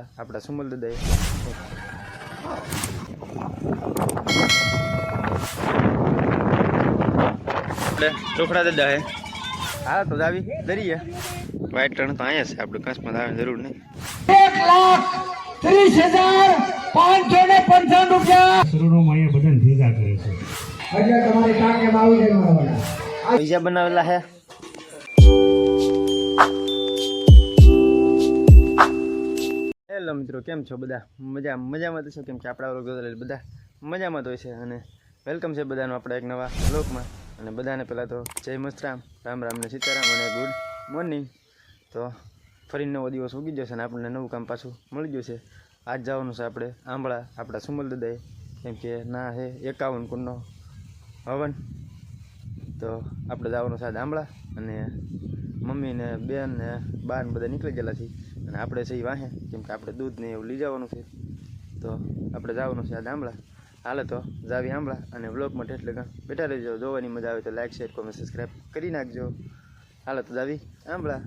આપણા સુમલ દાદાએ. આપણે ચોખડા દાદા હે હા તો દાવી દરીએ. વાઈટ ટર્ન તો અહીંયા છે આપણે કંસમાં આવે જરૂર નહીં. એક લાખ ત્રીસ હજાર પાંચસો ને પંચાવન રૂપિયા. કરોડોમાં અહીંયા બધા ભેગા કરે છે. તમારી આવી જાય પૈસા બનાવેલા હે હેલો મિત્રો, કેમ છો બધા? મજા મજામાં તો છો? કેમ કે આપણા વર્ગ બધા. મજામાં તો હોય છે અને વેલકમ છે બધાનો આપણા એક નવા બ્લોકમાં અને બધાને પહેલાં તો જય મસ્તરામ, રામ રામ ને સીતારામ અને ગુડ મોર્નિંગ. તો ફરી નવો દિવસ ઉગી જશે અને આપણને નવું કામ પાછું મળી ગયું છે. આજ જવાનું છે આપણે આંબળા, આપણા સુમલ દાદાએ. કેમ કે ના હે, એકાવન કુંડનો હવન. તો આપણે જવાનું છે આંબળા અને મમ્મી ને બેન ને બા ને બધા નીકળી ગયેલા છે. અને આપણે છે એ વાહે, કેમ કે આપણે દૂધ ને એવું લઈ જવાનું છે. તો આપણે જવાનું છે આજ આંબળા હાલે તો જાવી આંબળા અને વ્લોગમાં એટલે કાં બેઠા રહેજો. જોવાની મજા આવે તો લાઈક શેર કોમેન્ટ સબસ્ક્રાઈબ કરી નાખજો. હાલે તો જાવી આંબળા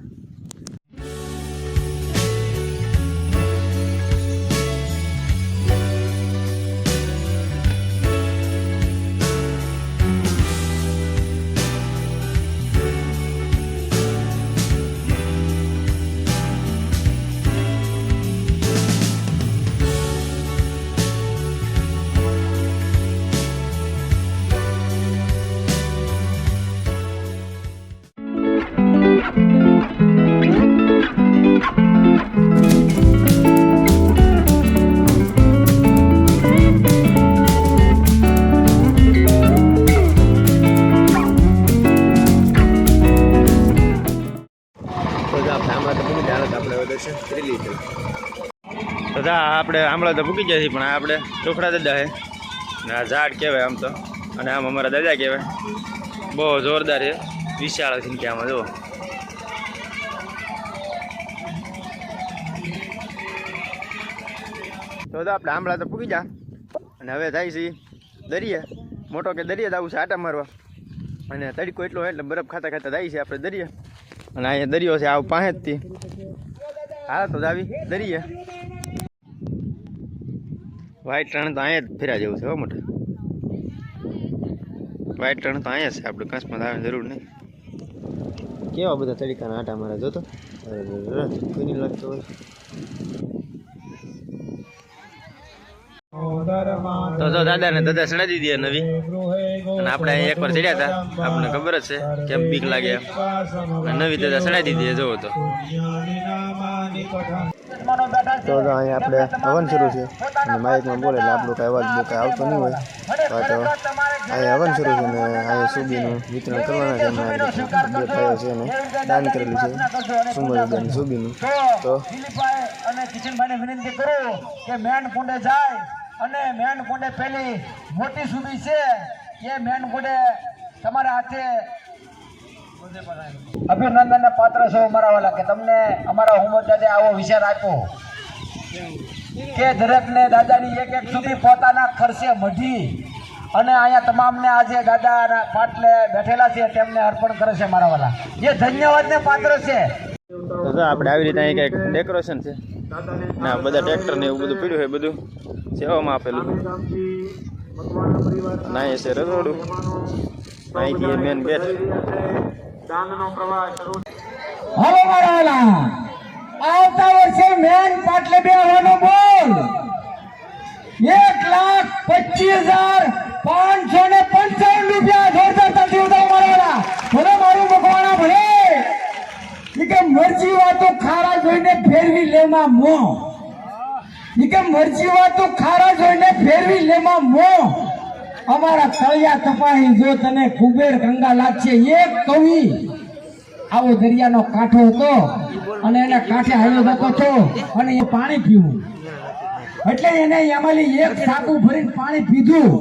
આપણે આંબળા તો ભૂકી જાય છે પણ આપણે ચોખડા દાદા છે. ને આ ઝાડ કહેવાય આમ તો. અને આમ અમારા દાદા કહેવાય. બહુ જોરદાર છે. વિશાળ સંખ્યામાં જુઓ. તો આપણે આંબળા તો પૂકી જા અને હવે થાય છે દરિયા. મોટો કે દરિયા દાવું છે આટા મારવા. અને તડકો એટલો હોય એટલે બરફ ખાતા ખાતા જાય છે આપણે દરિયા. અને અહીંયા દરિયો છે આવું પાસે જ થી હા, તો જાવી દરિયા. વ્હાઈટ રણ તો અહીંયા જ ફેરા જેવું છે હો મોટા વ્હાઈટ રણ તો અહીંયા છે આપણે કંસમાં આવે જરૂર નહીં કેવા બધા તરીકાના આટા મારા જોતો કોઈ નહીં લાગતો હોય તો જો દાદા ને દાદા ચડાવી દે નવી. અને આપણે અહીંયા એકવાર ચડ્યા હતા. આપણને ખબર જ છે કેમ બીક લાગે અને નવી દાદા ચડાવી દે જોવો તો. તો અહીંયા આપણે હવન શરૂ છે. અને માઇકમાં બોલે એટલે આપણો કાંઈ અવાજ બહુ કાંઈ આવતો નહીં હોય. તો અહીંયા હવન શરૂ છે ને અહીંયા સુબીનું વિતરણ કરવાના છે એમાં બે ભાઈઓ છે ને દાન કરેલું છે. સુમરદાની સુબીનું. તો અને કિશનભાઈને વિનંતી કરું કે મેન કુંડે જાય અને મેન કુંડે પેલી મોટી સુબી છે એ મેન કુંડે તમારા હાથે અભિનંદન પાત્ર છો અમારા વાલા કે તમને અમારા હુમત દાદે આવો વિચાર આપ્યો કે દરેકને દાદાની એક એક સુધી પોતાના ખર્ચે મઢી અને અહીંયા તમામને આજે દાદાના પાટલે બેઠેલા છે, તેમને અર્પણ કરે છે મારા વાલા એ ધન્યવાદને પાત્ર છે. તો આવી રીતે અહીં કંઈક ડેકોરેશન છે. ના, બધા ટ્રેક્ટર ને એવું બધું પીડ્યું હોય બધું. સેવામાં આપેલું. ના એ છે રસોડું. અહીંથી મેન ગેટ હવે મેન પાટલે બેહવાનો બોલ. એક લાખ પચીસ હજાર પાંચસો ને પંચાવન રૂપિયા જોરદાર તાલથી ઉઠાવો મારા વાલા ભલે મારું મકવાણા ભલે ઈ કે મરજી વાતો ખારા જોઈને ફેરવી લેમાં મો. ઈ કે મરજી વાતો ખારા જોઈને ફેરવી લેમાં મો. અમારા તળિયા તપાહી જો તને કુબેર ગંગા લાગશે. એક કવિ આવો દરિયાનો કાંઠો હતો અને એના કાંઠે હાલ્યો જતો હતો અને એ પાણી પીવું. એટલે એને એમાંથી એક સાબુ ભરીને પાણી પીધું.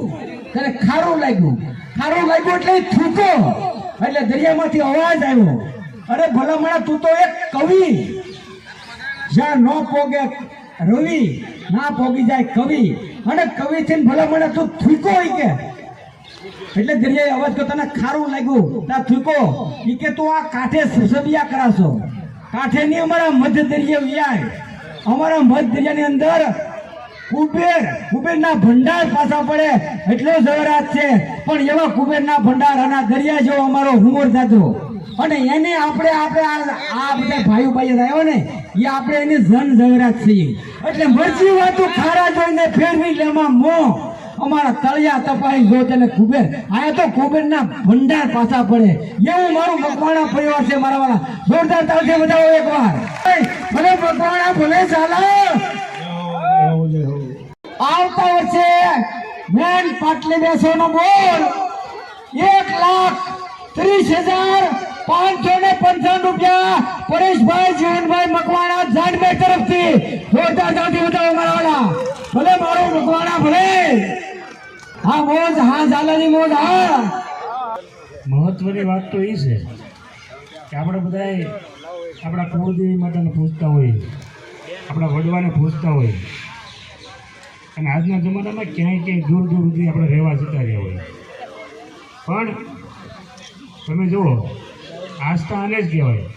ત્યારે ખારું લાગ્યું. ખારું લાગ્યું એટલે થૂકો. એટલે દરિયામાંથી અવાજ આવ્યો. અરે ભલામણા તું તો એક કવિ. જ્યાં ન પોગે રવિ, ના પોગી જાય કવિ. અને કવિ થી ભલે મને તું થૂકો હોય કે. એટલે દરિયાએ અવાજ તો તને ખારું લાગ્યું. તા થૂકો. એ કે તું આ કાંઠે સસબિયા કરાશો કાંઠે નહીં અમારા મધ્ય દરિયા વ્યાય. અમારા મધ્ય દરિયાની અંદર કુબેર, કુબેરના ભંડાર પાછા પડે. એટલો જવરાત છે. પણ એવા કુબેરના ભંડાર અને દરિયા જેવો અમારો હુમર થતો અને એને આપણે આપણે આ બધા ભાઈઓ ભાઈ રહ્યો ને એ આપણે એની જન જવરાત છીએ. એટલે મરજી વાતો ખારા જોઈને ફેરવી લેમાં મો. અમારા તળિયા તપાઈ ગયો તેને કુબેર. આયા તો કુબેરના ભંડાર પાછા પડે. એવું મારું મકવાણા પરિવાર છે મારા વાળા. જોરદાર તાલથી એક એકવાર. ભલે મકવાણા ભલે ચાલો આવતા વર્ષે મેન પાટલી બેસવાનો બોલ. એક લાખ ત્રીસ હજાર પાંચસો ને પંચાવન રૂપિયા પરેશભાઈ, જીવનભાઈ મકવાણા ઝાડમેર તરફથી. જોરદાર તાળથી બતાવો મારા ભલે મારો મકવાણા ભલે. હા, મોજ, હા ઝાલાની મોજ, હા. મહત્વની વાત તો એ છે કે આપણે બધાએ આપણા કુળદેવી માતાને પૂજતા હોઈએ, આપણા વડવાને પૂજતા હોઈએ. અને આજના જમાનામાં ક્યાંય ક્યાંય દૂર દૂર સુધી આપણે રહેવા જતા રહ્યા હોય પણ તમે જુઓ આસ્થા આને જ કહેવાય.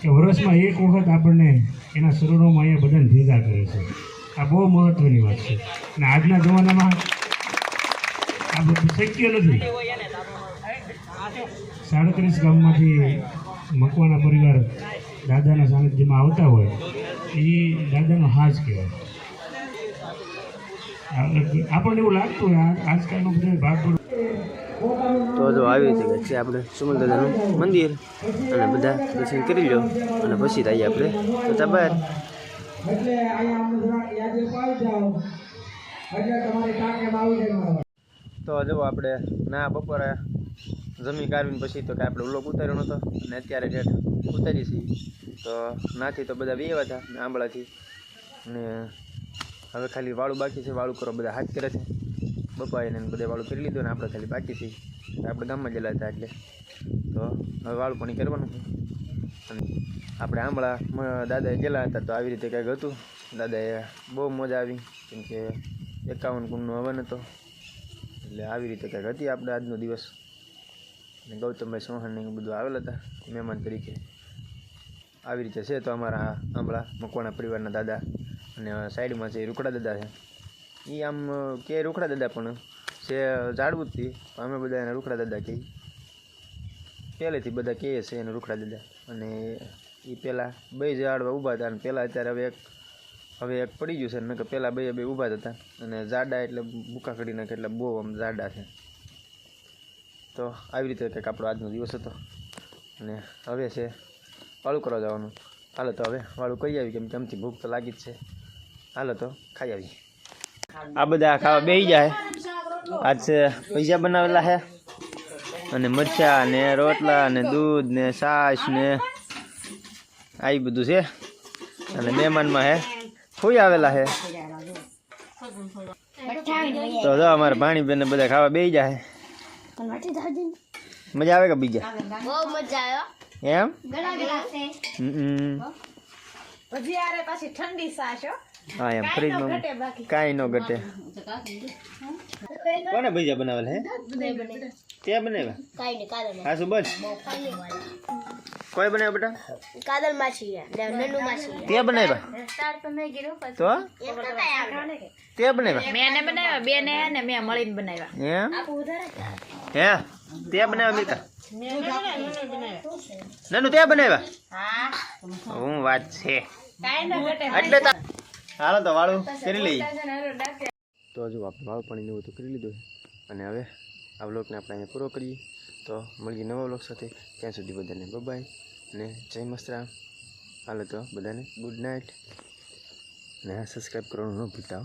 કે વર્ષમાં એક વખત આપણને એના શરીરોમાં અહીંયા બધાને ભેગા કરે છે. આ બહુ મહત્વની વાત છે. અને આજના જમાનામાં આ બધું શક્ય નથી. સાડત્રીસ ગામમાંથી મકવાના પરિવાર દાદાના સાનિધ્યમાં આવતા હોય, એ દાદાનો હાજ કહેવાય. આપણને એવું લાગતું હોય આજકાલનો બધા ભાગ તો જો આવી રીતે છે આપણે સુમલ દાદાનું મંદિર અને બધા દર્શન કરી લો અને પછી થઈએ આપણે તો બહાર તો જો આપણે ના બપોરે જમી કાઢવીને પછી તો કે આપણે ઉલોક ઉતાર્યો નહોતો અને અત્યારે ડેટ ઉતારી છીએ. તો નાથી તો બધા બેવા હતા આંબળાથી. ને હવે ખાલી વાળું બાકી છે વાળું કરો બધા હાથ કરે છે. બપાઈને બધે વાળું ફેરી લીધું ને આપણે ખાલી બાકી થઈ. આપણે ગામમાં ગયેલા હતા એટલે. તો હવે વાળું પણ કરવાનું અને આપણે આંબળા દાદાએ ગયેલા હતા તો આવી રીતે કંઈક હતું. દાદાએ બહુ મજા આવી, કેમ કે એકાવન કુંડનો હવન હતો. એટલે આવી રીતે કંઈક હતી આપણે આજનો દિવસ. અને ગૌતમભાઈ ચૌહાણ ને બધું આવેલા હતા, મહેમાન તરીકે. આવી રીતે છે તો અમારા આંબળા મકવાણા પરિવારના દાદા. અને સાઈડમાં છે રૂકડા દાદા છે. એ આમ કે રૂકડા દાદા પણ છે ઝાડવું જ અમે બધા એને રૂકડા દાદા કહીએ. પહેલેથી બધા કહે છે એને રૂખડા દાદા. અને એ પહેલાં બે ઝાડવા ઊભા હતા અને પહેલાં અત્યારે હવે એક હવે એક પડી ગયું છે મેં કે પહેલાં બે બે ઊભા જ હતા. અને જાડા એટલે ભૂકા કરી નાખે એટલે બહુ આમ જાડા છે. તો આવી રીતે કંઈક આપણો આજનો દિવસ હતો. અને હવે છે વાળું કરવા જવાનું. હાલો તો હવે વાળું કરી આવી કેમ કે આમથી ભૂખ તો લાગી જ છે. હાલો તો ખાઈ આવી આ બધા ખાવા બેસી જાય. આજ પૈસા બનાવેલા છે અને મરચા ને રોટલા ને દૂધ ને છાશ ને આ બધું છે. અને મહેમાનમાં હે. ફોઈ આવેલા છે તો જો અમારે ભાણીબેન ને બધા ખાવા બેસી જાય. મજા આવે કે બીજા? એમ. હજી આરે પાછી ઠંડી સાશો હો. હા એમ કાંઈ નો કાઈ ઘટે બાકી. કાંઈ ન ઘટે. કોને ભજીયા બનાવેલા હે તે બનાવ્યા? કાઈ ને કાદલ હા શું બસ કોઈ બનાવ્યા બેટા? કાદલ માછી નનુ માછી તે બનાવ્યા? તો તે? બનાવ્યા? મેં ને બનાવ્યા બે ને ને મેં મળીને બનાવ્યા. એમ? હે? તે બનાવ્યા મીકા નાનું તે બનાવ્યા? હું. વાત છે. ન એટલે હાલો તો વાળું કરી લઈએ. તો જો આપણે વાળ પાણી ને બધું કરી લીધું અને હવે આ વ્લોગને આપણે અહીંયા પૂરો કરીએ. તો મળીએ નવા વ્લોગ સાથે. ત્યાં સુધી બધાને બબાય અને જય મસ્તરામ હાલો તો બધાને ગુડ નાઇટ અને સબસ્ક્રાઈબ કરવાનું ન ભૂલતા